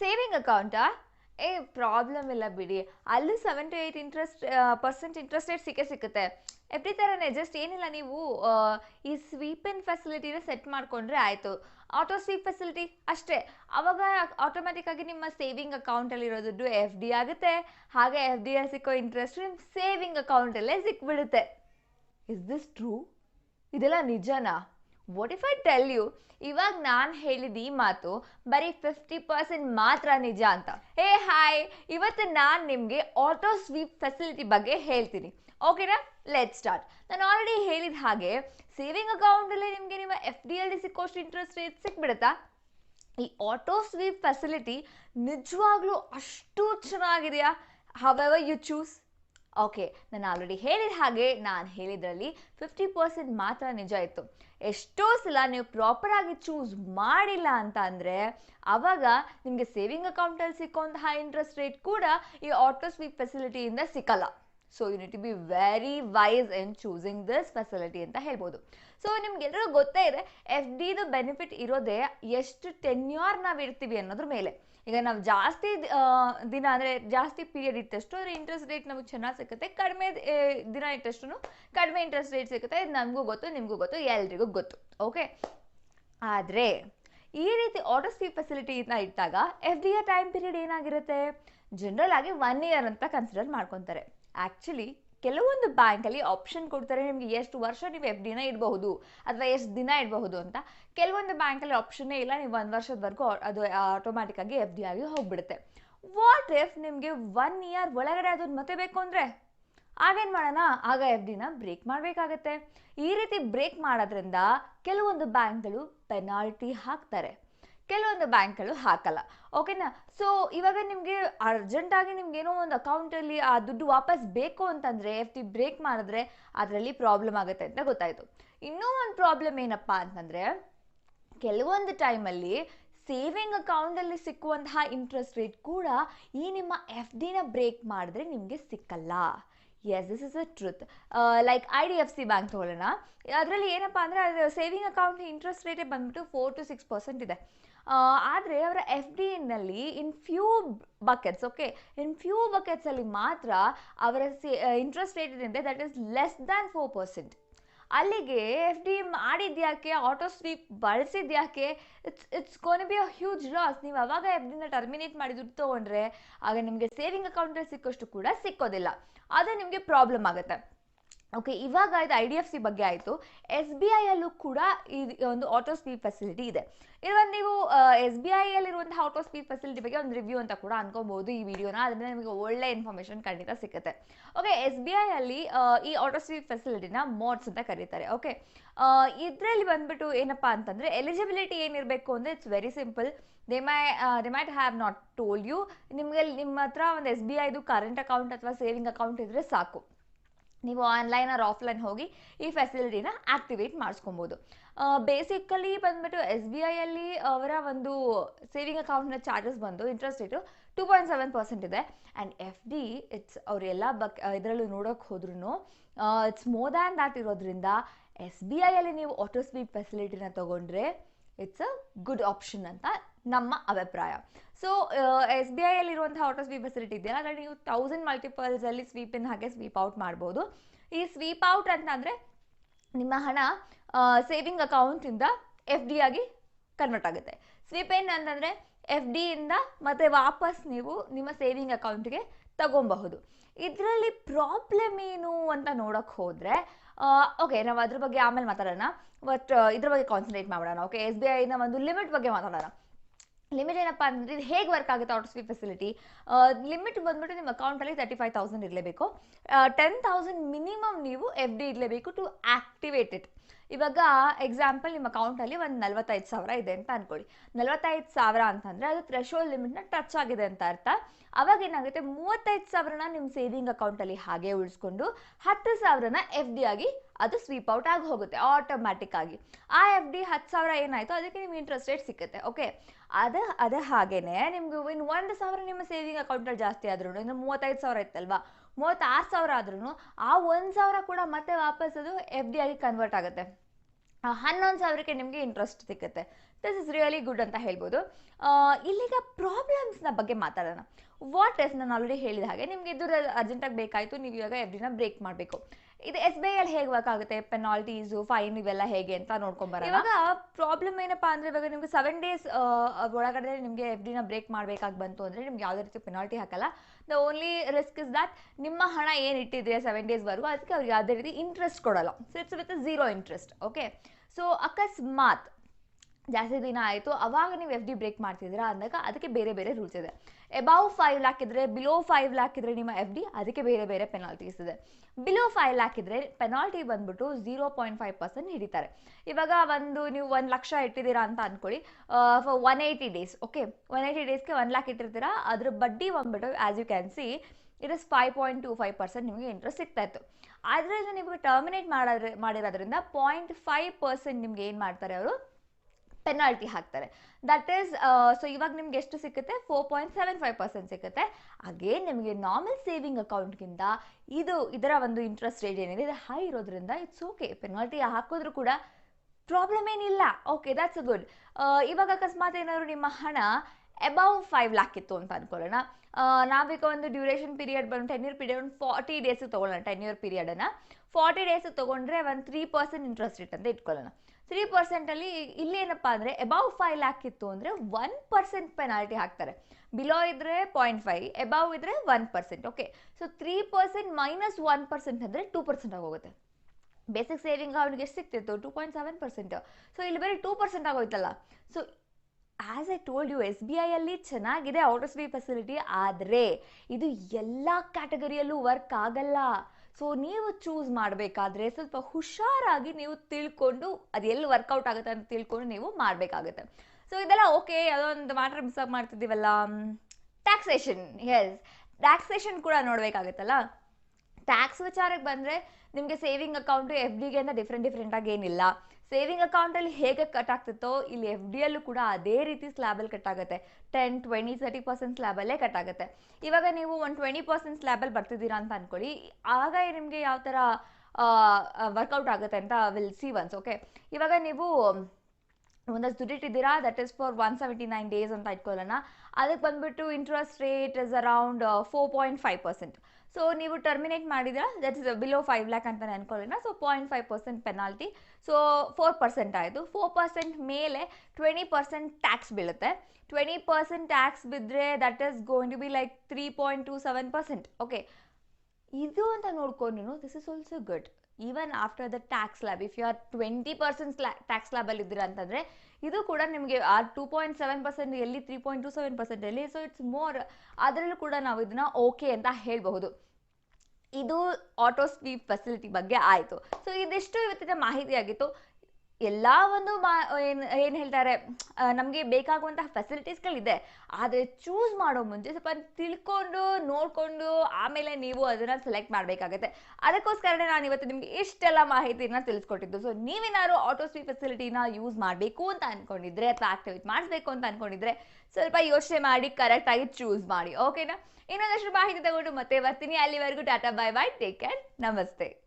Saving account ಏ problem ಇಲ್ಲ ಬಿಡಿ. ಅಲ್ಲೂ seven to eight interest percent interest rate ಸಿಕ್ಕೇ ಸಿಕ್ಕುತ್ತೆ. ಎಫ್ಡಿ ಥರನೇ ಜಸ್ಟ್ ಏನಿಲ್ಲ ನೀವು ಈ ಈ ಇನ್ ಫೆಸಿಲಿಟಿನ ಸೆಟ್ ಮಾಡಿಕೊಂಡ್ರೆ ಆಯಿತು. ಆಟೋ ಸ್ವೀಪ್ ಫೆಸಿಲಿಟಿ ಅಷ್ಟೇ. ಅವಾಗ ಆಟೋಮ್ಯಾಟಿಕ್ ಆಗಿ ನಿಮ್ಮ ಸೇವಿಂಗ್ ಅಕೌಂಟಲ್ಲಿರೋ ದುಡ್ಡು ಎಫ್ ಡಿ ಆಗುತ್ತೆ. ಹಾಗೆ ಎಫ್ ಡಿ ಅಲ್ಲಿ ಸಿಕ್ಕೋ ಇಂಟ್ರೆಸ್ಟ್ ನಿಮ್ಮ ಸೇವಿಂಗ್ ಅಕೌಂಟಲ್ಲೇ ಸಿಕ್ಬಿಡುತ್ತೆ. ಇಸ್ ದಿಸ್ ಟ್ರೂ ಇದೆಲ್ಲ ನಿಜನಾ? What if I tell you ಇವಾಗ ನಾನು ಹೇಳಿದ ಈ ಮಾತು ಬರೀ ಫಿಫ್ಟಿ ಪರ್ಸೆಂಟ್ ಮಾತ್ರ ನಿಜ ಅಂತ. ಹೇ ಹಾಯ್ ಇವತ್ತು ನಾನು ನಿಮಗೆ ಆಟೋ ಸ್ವೀಪ್ ಫೆಸಿಲಿಟಿ ಬಗ್ಗೆ ಹೇಳ್ತೀನಿ. ಓಕೆನಾ ಲೆಟ್ ಸ್ಟಾರ್ಟ್ ನಾನು ಆಲ್ರೆಡಿ ಹೇಳಿದ ಹಾಗೆ ಸೇವಿಂಗ್ ಅಕೌಂಟಲ್ಲಿ ನಿಮಗೆ ನಿಮ್ಮ ಎಫ್ ಡಿ ಅಲ್ಲಿ ಸಿಕ್ಕೋಷ್ಟು ಇಂಟ್ರೆಸ್ಟ್ ರೇಟ್ ಸಿಕ್ಬಿಡುತ್ತಾ? ಈ ಆಟೋ ಸ್ವೀಪ್ ಫೆಸಿಲಿಟಿ ನಿಜವಾಗ್ಲೂ ಅಷ್ಟು ಚೆನ್ನಾಗಿದೆಯಾ? ಹವೆವರ್ ಯು ಚೂಸ್ ಓಕೆ ನಾನು ಆಲ್ರೆಡಿ ಹೇಳಿದ ಹಾಗೆ ನಾನು ಹೇಳಿದ್ರಲ್ಲಿ ಫಿಫ್ಟಿ ಪರ್ಸೆಂಟ್ ಮಾತ್ರ ನಿಜ ಇತ್ತು. ಎಷ್ಟೋ ಸಲ ನೀವು ಪ್ರಾಪರಾಗಿ ಚೂಸ್ ಮಾಡಿಲ್ಲ ಅಂತ ಅಂದರೆ ಆವಾಗ ನಿಮಗೆ ಸೇವಿಂಗ್ ಅಕೌಂಟಲ್ಲಿ ಸಿಕ್ಕುವಂತಹ ಇಂಟ್ರೆಸ್ಟ್ ರೇಟ್ ಕೂಡ ಈ ಆಟೋ ಸ್ವೀಪ್ ಫೆಸಿಲಿಟಿಯಿಂದ ಸಿಕ್ಕಲ್ಲ. So you need to be very wise in choosing this facility ಅಂತ ಹೇಳ್ಬೋದು. ಸೊ ನಿಮ್ಗೆಲ್ಲರಿಗೂ ಗೊತ್ತೇ ಇದೆ ಎಫ್ ಡಿದು ಬೆನಿಫಿಟ್ ಇರೋದೇ ಎಷ್ಟು ಟೆನ್ಯೂರ್ ನಾವು ಇರ್ತೀವಿ ಅನ್ನೋದ್ರ ಮೇಲೆ. ಈಗ ನಾವು ಜಾಸ್ತಿ ದಿನ ಅಂದರೆ ಜಾಸ್ತಿ ಪೀರಿಯಡ್ ಇಟ್ಟಷ್ಟು ಅದರ ಇಂಟ್ರೆಸ್ಟ್ ರೇಟ್ ನಮಗೆ ಚೆನ್ನಾಗಿ ಸಿಗುತ್ತೆ ಕಡಿಮೆ ದಿನ ಇಟ್ಟಷ್ಟು ಕಡಿಮೆ ಇಂಟ್ರೆಸ್ಟ್ ರೇಟ್ ಸಿಗುತ್ತೆ ಇದು ನಮಗೂ ಗೊತ್ತು, ನಿಮಗೂ ಗೊತ್ತು, ಎಲ್ರಿಗೂ ಗೊತ್ತು. ಓಕೆ ಆದರೆ ಈ ರೀತಿ ಆಟೋ ಫೆಸಿಲಿಟಿ ಫೆಸಿಲಿಟಿನ ಇಟ್ಟಾಗ ಎಫ್ ಡಿಯ ಟೈಮ್ ಪೀರಿಯಡ್ ಏನಾಗಿರುತ್ತೆ? ಜನರಲ್ ಆಗಿ ಒನ್ ಇಯರ್ ಅಂತ ಕನ್ಸಿಡರ್ ಮಾಡ್ಕೊತಾರೆ. ಆ್ಯಕ್ಚುಲಿ ಕೆಲವೊಂದು ಬ್ಯಾಂಕಲ್ಲಿ ಆಪ್ಷನ್ ಕೊಡ್ತಾರೆ, ನಿಮಗೆ ಎಷ್ಟು ವರ್ಷ ನೀವು ಎಫ್ ಡಿನ ಇಡಬಹುದು ಅಥವಾ ಎಷ್ಟು ದಿನ ಇಡಬಹುದು ಅಂತ. ಕೆಲವೊಂದು ಬ್ಯಾಂಕಲ್ಲಿ ಆಪ್ಷನ್ನೇ ಇಲ್ಲ, ನೀವು ಒಂದು ವರ್ಷದವರೆಗೂ ಅದು ಆಟೋಮ್ಯಾಟಿಕ್ ಆಗಿ ಎಫ್ ಡಿ ಆಗಿ ಹೋಗ್ಬಿಡುತ್ತೆ. ವಾಟ್ ಇಫ್ ನಿಮಗೆ ಒನ್ ಇಯರ್ ಒಳಗಡೆ ಅದನ್ನು ಮತ್ತೆ ಬೇಕು ಅಂದರೆ? ಆಗೇನು ಮಾಡೋಣ? ಆಗ ಎಫ್ ಡಿನ ಬ್ರೇಕ್ ಮಾಡಬೇಕಾಗತ್ತೆ. ಈ ರೀತಿ ಬ್ರೇಕ್ ಮಾಡೋದ್ರಿಂದ ಕೆಲವೊಂದು ಬ್ಯಾಂಕ್ಗಳು ಪೆನಾಲ್ಟಿ ಹಾಕ್ತಾರೆ. ಕೆಲವೊಂದು ಬ್ಯಾಂಕ್ಗಳು ಹಾಕಲ್ಲ ಓಕೆನಾ ಸೊ ಇವಾಗ ನಿಮಗೆ ಅರ್ಜೆಂಟಾಗಿ ಏನೋ ಒಂದು ಅಕೌಂಟಲ್ಲಿ ಆ ದುಡ್ಡು ವಾಪಸ್ ಬೇಕು ಅಂತಂದರೆ ಎಫ್ ಡಿ ಬ್ರೇಕ್ ಮಾಡಿದ್ರೆ ಅದರಲ್ಲಿ ಪ್ರಾಬ್ಲಮ್ ಆಗುತ್ತೆ ಅಂತ ಗೊತ್ತಾಯಿತು. ಇನ್ನೂ ಒಂದು ಪ್ರಾಬ್ಲಮ್ ಏನಪ್ಪ ಅಂತಂದರೆ, ಕೆಲವೊಂದು ಟೈಮಲ್ಲಿ ಸೇವಿಂಗ್ ಅಕೌಂಟಲ್ಲಿ ಸಿಕ್ಕುವಂತಹ ಇಂಟ್ರೆಸ್ಟ್ ರೇಟ್ ಕೂಡ ಈ ನಿಮ್ಮ ಎಫ್ ಡಿನ ಬ್ರೇಕ್ ಮಾಡಿದ್ರೆ ನಿಮಗೆ ಸಿಕ್ಕಲ್ಲ. Yes this is a truth like I D F C bank ತೊಗೊಳ್ಳೋಣ. ಅದರಲ್ಲಿ ಏನಪ್ಪ ಅಂದರೆ, ಅದು ಸೇವಿಂಗ್ ಅಕೌಂಟ್ ಇಂಟ್ರೆಸ್ಟ್ ರೇಟೇ ಬಂದ್ಬಿಟ್ಟು ಫೋರ್ ಟು ಸಿಕ್ಸ್ ಪರ್ಸೆಂಟ್ ಇದೆ. ಆದರೆ ಅವರ ಎಫ್ ಡಿ ನಲ್ಲಿ in few buckets okay in few ಬಕೆಟ್ಸಲ್ಲಿ ಮಾತ್ರ ಅವರ ಇಂಟ್ರೆಸ್ಟ್ ರೇಟ್ ಇದೆ that is less than four percent ಅಲ್ಲಿಗೆ ಎಫ್ ಡಿ ಮಾಡಿದ್ಯಾಕೆ auto sweep ಬಳಸಿದ್ಯಾಕೆ it's it's gonna be a huge loss ನೀವು ಅವಾಗ ಎಫ್ ಡಿನ ಟರ್ಮಿನೇಟ್ ಮಾಡಿ ದುಡ್ಡು ತೊಗೊಂಡ್ರೆ, ಆಗ ನಿಮಗೆ ಸೇವಿಂಗ್ ಅಕೌಂಟಲ್ಲಿ ಸಿಕ್ಕಷ್ಟು ಕೂಡ ಸಿಕ್ಕೋದಿಲ್ಲ. ಅದು ನಿಮಗೆ ಪ್ರಾಬ್ಲಮ್ ಆಗುತ್ತೆ. ಓಕೆ ಇವಾಗ ಇದು ಐ ಡಿ ಎಫ್ ಸಿ ಬಗ್ಗೆ ಆಯಿತು. ಎಸ್ ಬಿ ಐಯಲ್ಲೂ ಕೂಡ ಈ ಒಂದು ಆಟೋ ಸ್ಪೀಡ್ ಫೆಸಿಲಿಟಿ ಇದೆ. ಇವಾಗ ನೀವು ಎಸ್ ಬಿ ಐಯಲ್ಲಿರುವಂತಹ ಆಟೋ ಸ್ಪೀಡ್ ಫೆಸಿಲಿಟಿ ಬಗ್ಗೆ ಒಂದು ರಿವ್ಯೂ ಅಂತ ಕೂಡ ಅನ್ಕೋಬಹುದು ಈ ವಿಡಿಯೋನ. ಅದರಿಂದ ನಿಮಗೆ ಒಳ್ಳೆ ಇನ್ಫಾರ್ಮೇಶನ್ ಖಂಡಿತ ಸಿಗುತ್ತೆ. ಓಕೆ ಎಸ್ ಬಿ ಐಯಲ್ಲಿ ಈ ಆಟೋ ಸ್ಪೀಡ್ ಫೆಸಿಲಿಟಿನ ಮೋಡ್ಸ್ ಅಂತ ಕರೀತಾರೆ. ಓಕೆ ಇದರಲ್ಲಿ ಬಂದ್ಬಿಟ್ಟು ಏನಪ್ಪಾ ಅಂತಂದರೆ ಎಲಿಜಿಬಿಲಿಟಿ ಏನಿರಬೇಕು ಅಂದರೆ it's very simple they may they might have not told you ನಿಮಗೆ ನಿಮ್ಮ ಹತ್ರ ಒಂದು ಎಸ್ ಬಿ ಐದು ಕರೆಂಟ್ ಅಕೌಂಟ್ ಅಥವಾ ಸೇವಿಂಗ್ ಅಕೌಂಟ್ ಇದ್ದರೆ ಸಾಕು. ನೀವು ಆನ್ಲೈನ್ ಆರ್ ಆಫ್ಲೈನ್ ಹೋಗಿ ಈ ಫೆಸಿಲಿಟಿನ ಆಕ್ಟಿವೇಟ್ ಮಾಡಿಸ್ಕೊಬೋದು. ಬೇಸಿಕಲಿ ಬಂದ್ಬಿಟ್ಟು ಎಸ್ ಬಿ ಐಯಲ್ಲಿ ಅವರ ಒಂದು ಸೇವಿಂಗ್ ಅಕೌಂಟ್ನ ಚಾರ್ಜಸ್ ಬಂದು interest rate two point seven percent ಇದೆ. ಆ್ಯಂಡ್ ಎಫ್ ಡಿ ಇಟ್ಸ್ ಅವರೆಲ್ಲ ಬಕ್, ಇದರಲ್ಲೂ ನೋಡೋಕೆ ಹೋದ್ರೂ ಇಟ್ಸ್ ಮೋರ್ ದ್ಯಾನ್ ದ್ಯಾಟ್ ಇರೋದ್ರಿಂದ ಎಸ್ ಬಿ ಐಯಲ್ಲಿ ನೀವು ಆಟೋ ಸ್ವೀಪ್ ಫೆಸಿಲಿಟಿನ ತೊಗೊಂಡ್ರೆ ಇಟ್ಸ್ ಅ ಗುಡ್ ಆಪ್ಷನ್ ಅಂತ ನಮ್ಮ ಅಭಿಪ್ರಾಯ. ಸೊ ಎಸ್ ಬಿ ಐಯಲ್ಲಿರುವಂಥ ಆಟೋ ಸ್ವೀಪ್ ಫೆಸಿಲಿಟಿ ಇದೆಯಲ್ಲ ಅದರಲ್ಲಿ ನೀವು ತೌಸಂಡ್ ಮಲ್ಟಿಪಲ್ಸಲ್ಲಿ ಇನ್ ಹಾಗೆ ಸ್ವೀಪ್ ಔಟ್ ಮಾಡ್ಬೋದು. ಈ ಸ್ವೀಪ್ ಔಟ್ ಅಂತಂದರೆ ನಿಮ್ಮ ಹಣ ಸೇವಿಂಗ್ ಅಕೌಂಟಿಂದ ಎಫ್ ಡಿ ಆಗಿ ಕನ್ವರ್ಟ್ ಆಗುತ್ತೆ. ಸ್ವೀಪ್ ಇನ್ ಅಂತಂದರೆ ಎಫ್ ಇಂದ ಮತ್ತೆ ವಾಪಸ್ ನೀವು ನಿಮ್ಮ ಸೇವಿಂಗ್ ಅಕೌಂಟ್ಗೆ ತಗೊಬಹುದು. ಇದರಲ್ಲಿ ಪ್ರಾಬ್ಲಮ್ ಏನು ಅಂತ ನೋಡೋಕ್ಕೆ ಹೋದರೆ ಓಕೆ ನಾವು ಅದ್ರ ಬಗ್ಗೆ ಆಮೇಲೆ ಮಾತಾಡೋಣ. ಬಟ್ ಇದ್ರ ಬಗ್ಗೆ ಕಾನ್ಸಂಟ್ರೇಟ್ ಮಾಡೋಣ. ಓಕೆ ಎಸ್ ಬಿ ಐನ ಒಂದು ಲಿಮಿಟ್ ಬಗ್ಗೆ ಮಾತಾಡೋಣ. ಲಿಮಿಟ್ ಏನಪ್ಪ ಅಂದರೆ ಇದು ಹೇಗೆ ವರ್ಕ್ ಆಗುತ್ತೆ ಆಟೋ ಸ್ವೀಪ್ ಫೆಸಿಲಿಟಿ ಲಿಮಿಟ್ ಬಂದ್ಬಿಟ್ಟು ನಿಮ್ಮ ಅಕೌಂಟಲ್ಲಿ ತರ್ಟಿ ಫೈವ್ ತೌಸಂಡ್ ಇರಲೇಬೇಕು. ಟೆನ್ ತೌಸಂಡ್ ಮಿನಿಮಮ್ ನೀವು ಎಫ್ ಡಿ ಇರಲೇಬೇಕು ಟು ಆಕ್ಟಿವೇಟ್ ಇಟ್ ಇವಾಗ ಎಕ್ಸಾಂಪಲ್ ನಿಮ್ಮ ಅಕೌಂಟಲ್ಲಿ ಒಂದು ನಲ್ವತ್ತೈದು ಸಾವಿರ ಇದೆ ಅಂತ ಅನ್ಕೊಳ್ಳಿ. ನಲ್ವತ್ತೈದು ಸಾವಿರ ಅಂತಂದರೆ ಅದು ಥ್ರೆಶೋಲ್ಡ್ ಲಿಮಿಟ್ನ ಟಚ್ ಆಗಿದೆ ಅಂತ ಅರ್ಥ. ಅವಾಗ ಏನಾಗುತ್ತೆ? ಮೂವತ್ತೈದು ಸಾವಿರನ ನಿಮ್ಮ ಸೇವಿಂಗ್ ಅಕೌಂಟಲ್ಲಿ ಹಾಗೆ ಉಳಿಸ್ಕೊಂಡು ಹತ್ತು ಸಾವಿರನ ಎಫ್ ಡಿ ಆಗಿ ಅದು ಸ್ವೀಪ್ ಔಟ್ ಆಗಿ ಹೋಗುತ್ತೆ ಆಟೋಮ್ಯಾಟಿಕ್ ಆಗಿ. ಆ ಎಫ್ ಡಿ ಹತ್ತು ಸಾವಿರ ಏನಾಯಿತು ಅದಕ್ಕೆ ನಿಮ್ಗೆ ಇಂಟ್ರೆಸ್ಟ್ ರೇಟ್ ಸಿಕ್ಕುತ್ತೆ ಓಕೆ ಅದು, ಅದೇ ಹಾಗೇನೆ ನಿಮ್ಗೆ ಇನ್ನು ಒಂದು ಸಾವಿರ ನಿಮ್ಮ ಸೇವಿಂಗ್ ಅಕೌಂಟಲ್ಲಿ ಜಾಸ್ತಿ ಆದ್ರೂ, ಇನ್ನು ಮೂವತ್ತೈದು ಸಾವಿರ ಇತ್ತಲ್ವಾ? ಮೂವತ್ತಾರು ಸಾವಿರ ಆದ್ರೂ ಆ ಒಂದು ಸಾವಿರ ಕೂಡ ಮತ್ತೆ ವಾಪಸ್ ಅದು ಎಫ್ ಡಿ ಆಗಿ ಕನ್ವರ್ಟ್ ಆಗುತ್ತೆ. ಹನ್ನೊಂದು ಸಾವಿರಕ್ಕೆ ನಿಮಗೆ ಇಂಟ್ರೆಸ್ಟ್ ಸಿಕ್ಕುತ್ತೆ. ದಿಸ್ ಇಸ್ ರಿಯಲಿ ಗುಡ್ ಅಂತ ಹೇಳ್ಬೋದು. ಇಲ್ಲಿಗ ಪ್ರಾಬ್ಲಮ್ಸ್ನ ಬಗ್ಗೆ ಮಾತಾಡೋಣ. ವಾಟ್ ಎಸ್ ನಾನು ಆಲ್ರೆಡಿ ಹೇಳಿದ ಹಾಗೆ ನಿಮಗೆ ಇದು ಅರ್ಜೆಂಟಾಗಿ ಬೇಕಾಯಿತು, ನೀವು ಇವಾಗ ಎಫ್ ಡಿನ ಬ್ರೇಕ್ ಮಾಡಬೇಕು. ಇದು ಎಸ್ ಬಿ ಐಯಲ್ಲಿ ಹೇಗೆ ವರ್ಕ್ ಆಗುತ್ತೆ? ಪೆನಾಲ್ಟೀಸು ಫೈನ್ ಇವೆಲ್ಲ ಹೇಗೆ ಅಂತ ನೋಡ್ಕೊಂಬರೋಣ. ಇವಾಗ ಪ್ರಾಬ್ಲಮ್ ಏನಪ್ಪಾ ಅಂದ್ರೆ ಇವಾಗ ನಿಮ್ಗೆ ಸೆವೆನ್ ಡೇಸ್ ಒಳಗಡೆ ನಿಮಗೆ ಎಫ್ ಡಿನ ಬ್ರೇಕ್ ಮಾಡಬೇಕಾಗಿ ಬಂತು ಅಂದರೆ ನಿಮ್ಗೆ ಯಾವುದೇ ರೀತಿ ಪೆನಾಲ್ಟಿ ಹಾಕಲ್ಲ. The only risk is that ನಿಮ್ಮ ಹಣ ಏನು ಇಟ್ಟಿದ್ರೆ ಸೆವೆನ್ ಡೇಸ್ವರೆಗೂ ಅದಕ್ಕೆ ಅವ್ರಿಗೆ ಯಾವುದೇ ರೀತಿ ಇಂಟ್ರೆಸ್ಟ್ ಕೊಡಲ್ಲ. So it's with zero interest okay so ಅಕಸ್ಮಾತ್ ಜಾಸ್ತಿ ದಿನ ಆಯಿತು, ಅವಾಗ ನೀವು ಎಫ್ ಡಿ ಬ್ರೇಕ್ ಮಾಡ್ತಿದ್ದೀರಾ ಅಂದಾಗ ಅದಕ್ಕೆ ಬೇರೆ ಬೇರೆ ರೂಲ್ಸ್ ಇದೆ. ಎಬೌವ್ ಫೈವ್ ಲ್ಯಾಕ್ ಇದ್ರೆ ಬಿಲೋ ಫೈವ್ ಲ್ಯಾಕ್ ಇದ್ರೆ ನಿಮ್ಮ ಎಫ್ ಡಿ ಅದಕ್ಕೆ ಬೇರೆ ಬೇರೆ ಪೆನಾಲ್ಟೀಸ್ ಇದೆ. ಬಿಲೋ ಫೈವ್ ಲ್ಯಾಕ್ ಇದ್ರೆ ಪೆನಾಲ್ಟಿ ಬಂದ್ಬಿಟ್ಟು ಝೀರೋ ಪಾಯಿಂಟ್ ಫೈವ್ ಪರ್ಸೆಂಟ್ ಹಿಡಿತಾರೆ. ಇವಾಗ ಒಂದು ನೀವು ಒಂದು ಲಕ್ಷ ಇಟ್ಟಿದ್ದೀರಾ ಅಂತ ಅಂದ್ಕೊಳ್ಳಿ for one eighty days okay one eighty ಡೇಸ್ಗೆ ಒನ್ ಲ್ಯಾಕ್ ಇಟ್ಟಿರ್ತೀರಾ, ಅದ್ರ ಬಡ್ಡಿ ಬಂದ್ಬಿಟ್ಟು as you can see it is five point two five percent ನಿಮಗೆ ಇಂಟ್ರೆಸ್ಟ್ ಸಿಗ್ತಾ ಇತ್ತು. ಆದರೆ ನಿಮಗೆ ಟರ್ಮಿನೇಟ್ ಮಾಡೋದ್ರ, ಮಾಡಿರೋದ್ರಿಂದ ಪಾಯಿಂಟ್ ಫೈವ್ ಪರ್ಸೆಂಟ್ ನಿಮ್ಗೆ ಏನು ಮಾಡ್ತಾರೆ ಅವರು? ಪೆನಾಲ್ಟಿ ಹಾಕ್ತಾರೆ. ದಟ್ ಈಸ್ ಸೊ ಇವಾಗ ನಿಮ್ಗೆ ಎಷ್ಟು ಸಿಕ್ಕುತ್ತೆ four point seven five percent ಸಿಕ್ಕುತ್ತೆ ಅಗೇನ್ ನಿಮಗೆ ನಾರ್ಮಲ್ ಸೇವಿಂಗ್ ಅಕೌಂಟ್ಗಿಂತ ಇದು ಇದರ ಒಂದು ಇಂಟ್ರೆಸ್ಟ್ ರೇಟ್ ಏನಿದೆ, ಇದು ಹೈ ಇರೋದ್ರಿಂದ ಇಟ್ಸ್ ಓಕೆ ಪೆನಾಲ್ಟಿ ಹಾಕಿದ್ರು ಕೂಡ ಪ್ರಾಬ್ಲಮ್ ಏನಿಲ್ಲ. ಓಕೆ ದಟ್ಸ್ ಗುಡ್ ಇವಾಗ ಅಕಸ್ಮಾತ್ ಏನಾದ್ರು ನಿಮ್ಮ ಹಣ ಅಬೌವ್ ಫೈವ್ ಲ್ಯಾಕ್ ಇತ್ತು ಅಂತ ಅನ್ಕೊಳ್ಳೋಣ ನಾವೀಗ ಒಂದು ಡ್ಯೂರೇಷನ್ ಪೀರಿಯಡ್ ಬಂದು ಟೆನ್ ಇಯರ್ ಪೀರಿಯಡ್ ಒಂದು ಫಾರ್ಟಿ ಡೇಸ್ ತೊಗೊಳ್ಳೋಣ ಟೆನ್ ಇಯರ್ ಪೀರಿಯಡನ್ನು ಫಾರ್ಟಿ ಡೇಸ್ ತೊಗೊಂಡ್ರೆ ಒಂದು ತ್ರೀ ಪರ್ಸೆಂಟ್ ಇಂಟ್ರೆಸ್ಟ್ ರೇಟ್ ಅಂತ ಇಟ್ಕೊಳ್ಳೋಣ. ತ್ರೀ ಪರ್ಸೆಂಟಲ್ಲಿ ಇಲ್ಲೇನಪ್ಪ ಅಂದರೆ ಅಬೌವ್ ಫೈವ್ ಲ್ಯಾಕ್ ಇತ್ತು ಅಂದರೆ ಒನ್ ಪರ್ಸೆಂಟ್ ಪೆನಾಲ್ಟಿ ಹಾಕ್ತಾರೆ. ಬಿಲೋ ಇದ್ದರೆ ಪಾಯಿಂಟ್ ಫೈವ್ ಅಬೌವ್ ಇದ್ದರೆ one percent okay so three percent minus one percent ಅಂದರೆ ಟೂ ಪರ್ಸೆಂಟ್ ಆಗೋಗುತ್ತೆ. ಬೇಸಿಕ್ ಸೇವಿಂಗ್ ಅವ್ನಿಗೆ ಎಷ್ಟು ಸಿಕ್ತಿತ್ತು two point seven percent so ಇಲ್ಲಿ ಬರೀ two percent ಆಗೋಯ್ತಲ್ಲ. So as I told you S B ಐಯಲ್ಲಿ ಚೆನ್ನಾಗಿದೆ ಆಟೋ ಸ್ವೀಪ್ ಫೆಸಿಲಿಟಿ ಆದರೆ ಇದು ಎಲ್ಲ ಕ್ಯಾಟಗರಿಯಲ್ಲೂ ವರ್ಕ್ ಆಗಲ್ಲ. ಸೊ ನೀವು ಚೂಸ್ ಮಾಡಬೇಕಾದ್ರೆ ಸ್ವಲ್ಪ ಹುಷಾರಾಗಿ ನೀವು ತಿಳ್ಕೊಂಡು ಅದು ಎಲ್ಲಿ ವರ್ಕೌಟ್ ಆಗುತ್ತೆ ಅಂತ ತಿಳ್ಕೊಂಡು ನೀವು ಮಾಡಬೇಕಾಗುತ್ತೆ. ಸೊ ಇದೆಲ್ಲ ಓಕೆ ಒಂದು ಮ್ಯಾಟ್ರ್ ಮಿಸ್ ಮಾಡ್ತಿದ್ದೀವಲ್ಲ. ಟ್ಯಾಕ್ಸೇಷನ್ ಎಸ್ ಟ್ಯಾಕ್ಸೇಷನ್ ಕೂಡ ನೋಡಬೇಕಾಗುತ್ತಲ್ಲ? ಟ್ಯಾಕ್ಸ್ ವಿಚಾರಕ್ಕೆ ಬಂದರೆ ನಿಮಗೆ ಸೇವಿಂಗ್ ಅಕೌಂಟು ಎಫ್ ಡಿಗೆ ಅಂತ ಡಿಫ್ರೆಂಟ್ ಡಿಫ್ರೆಂಟಾಗಿ ಏನಿಲ್ಲ ಸೇವಿಂಗ್ ಅಕೌಂಟಲ್ಲಿ ಹೇಗೆ ಕಟ್ ಆಗ್ತಿತ್ತೋ, ಇಲ್ಲಿ ಎಫ್ ಡಿಯಲ್ಲೂ ಕೂಡ ಅದೇ ರೀತಿ ಸ್ಲ್ಯಾಬಲ್ಲಿ ಕಟ್ ಆಗುತ್ತೆ. ಟೆನ್ ಟ್ವೆಂಟಿ ತರ್ಟಿ ಪರ್ಸೆಂಟ್ ಸ್ಲ್ಯಾಬಲ್ಲೇ ಕಟ್ ಆಗುತ್ತೆ. ಇವಾಗ ನೀವು ಒಂದು ಟ್ವೆಂಟಿ ಪರ್ಸೆಂಟ್ ಸ್ಲ್ಯಾಬಲ್ಲಿ ಬರ್ತಿದ್ದೀರಾ ಅಂತ ಅಂದ್ಕೊಳ್ಳಿ ಆಗ ನಿಮಗೆ ಯಾವ ಥರ ವರ್ಕೌಟ್ ಆಗುತ್ತೆ ಅಂತ ವಿಲ್ ಸಿ ಒನ್ಸ್ ಓಕೆ ಇವಾಗ ನೀವು ಒಂದಷ್ಟು ದುಡ್ಡಿಟ್ಟಿದ್ದೀರಾ that is for one seventy nine days ಅಂತ ಇಟ್ಕೊಳ್ಳೋಣ. ಅದಕ್ಕೆ ಬಂದ್ಬಿಟ್ಟು interest rate is around four point five percent so ನೀವು ಟರ್ಮಿನೇಟ್ ಮಾಡಿದ್ರೆ that is below five lakh ಅಂತ ಅನ್ಕೊಳ್ಳೋಣ so point five percent penalty so four percent ಆಯಿತು. ಫೋರ್ ಪರ್ಸೆಂಟ್ ಮೇಲೆ twenty percent tax ಬೀಳುತ್ತೆ. ಟ್ವೆಂಟಿ ಪರ್ಸೆಂಟ್ ಟ್ಯಾಕ್ಸ್ ಬಿದ್ದರೆ that is going to be like three point two seven percent okay ಇದು ಅಂತ ನೋಡ್ಕೊಂಡು this is also good even after the tax slab if you are twenty percent tax ಲ್ಯಾಬಲ್ಲಿ ಇದ್ದೀರಾ ಅಂತಂದರೆ, ಇದು ಕೂಡ ನಿಮಗೆ ಆ ಟೂ ಪಾಯಿಂಟ್ ಸೆವೆನ್ ಪರ್ಸೆಂಟ್ ಎಲ್ಲಿ three point two seven percent ಎಲ್ಲಿ ಸೊ ಇಟ್ಸ್ ಮೋರ್ ಅದರಲ್ಲೂ ಕೂಡ ನಾವು ಇದನ್ನ ಓಕೆ ಅಂತ ಹೇಳಬಹುದು. ಇದು ಆಟೋ ಸ್ವೀಪ್ ಫೆಸಿಲಿಟಿ ಬಗ್ಗೆ ಆಯಿತು. ಸೊ ಇದಿಷ್ಟು ಇವತ್ತಿನ ಮಾಹಿತಿ ಆಗಿತ್ತು ಎಲ್ಲ ಒಂದು ಮಾ, ಏನು ಏನು ಹೇಳ್ತಾರೆ ನಮಗೆ ಬೇಕಾಗುವಂತಹ ಫೆಸಿಲಿಟೀಸ್ಗಳಿದೆ ಆದರೆ ಚೂಸ್ ಮಾಡೋ ಮುಂಚೆ ಸ್ವಲ್ಪ ತಿಳ್ಕೊಂಡು, ನೋಡಿಕೊಂಡು, ಆಮೇಲೆ ನೀವು ಅದನ್ನು ಸೆಲೆಕ್ಟ್ ಮಾಡಬೇಕಾಗುತ್ತೆ. ಅದಕ್ಕೋಸ್ಕರನೇ ನಾನು ಇವತ್ತು ನಿಮಗೆ ಇಷ್ಟೆಲ್ಲ ಮಾಹಿತಿನ ತಿಳಿಸ್ಕೊಟ್ಟಿದ್ದು. ಸೊ ನೀವೇನಾದ್ರು ಆಟೋ ಫೆಸಿಲಿಟಿನ ಯೂಸ್ ಮಾಡಬೇಕು ಅಂತ ಅನ್ಕೊಂಡಿದ್ರೆ, ಅಥವಾ ಆಕ್ಟಿವೇಟ್ ಮಾಡಿಸ್ಬೇಕು ಅಂತ ಅನ್ಕೊಂಡಿದ್ರೆ, ಸ್ವಲ್ಪ ಯೋಚನೆ ಮಾಡಿ ಕರೆಕ್ಟಾಗಿ ಚೂಸ್ ಮಾಡಿ ಓಕೆನಾ ಇನ್ನೊಂದಷ್ಟು ಮಾಹಿತಿ ತಗೊಂಡು ಮತ್ತೆ ಬರ್ತೀನಿ. ಅಲ್ಲಿವರೆಗೂ Tata bye bye take care ನಮಸ್ತೆ.